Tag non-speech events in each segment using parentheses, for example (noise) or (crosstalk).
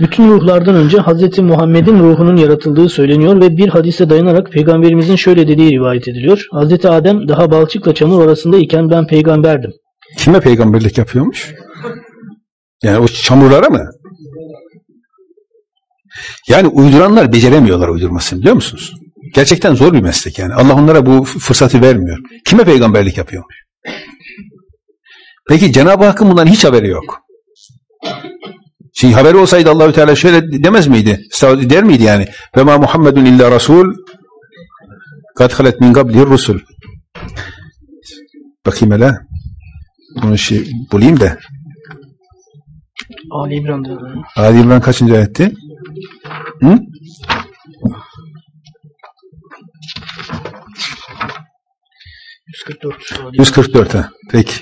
Bütün ruhlardan önce Hz. Muhammed'in ruhunun yaratıldığı söyleniyor ve bir hadise dayanarak peygamberimizin şöyle dediği rivayet ediliyor. Hz. Adem daha balçıkla çamur arasında iken ben peygamberdim. Kime peygamberlik yapıyormuş? Yani o çamurlara mı? Yani uyduranlar beceremiyorlar uydurmasını biliyor musunuz? Gerçekten zor bir meslek yani. Allah onlara bu fırsatı vermiyor. Kime peygamberlik yapıyormuş? Peki Cenab-ı Hakk'ın bundan hiç haberi yok. Şimdi haberi olsaydı Allahü Teala şöyle demez miydi? Der miydi yani? Ve ma Muhammedun illa Rasul kad halet min qablihi rusul. Bakayım hele. Bunu şey bulayım da. Ali İmran'da. Ali İmran kaçıncı ayetti? Hı? Ali. 144 ha. Peki.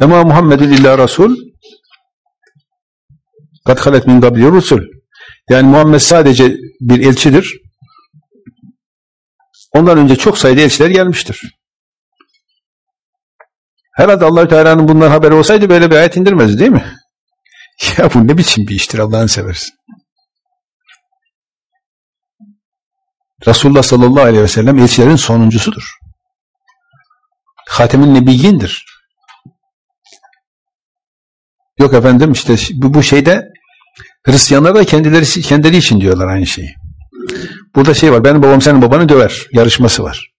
Ema Muhammedun illa Rasul kad halet min qablihi rusul. Yani Muhammed sadece bir elçidir. Ondan önce çok sayıda elçiler gelmiştir. Herhalde Allahü Teala'nın bundan haberi olsaydı böyle bir ayet indirmezdi değil mi? (laughs) Ya bu ne biçim bir iştir Allah'ını seversin. Resulullah sallallahu aleyhi ve sellem elçilerin sonuncusudur. Hatemin Nebiyyindir. Yok efendim işte bu, bu şeyde Hristiyanlar da kendileri kendileri için diyorlar aynı şeyi. Burada şey var. Benim babam senin babanı döver. Yarışması var.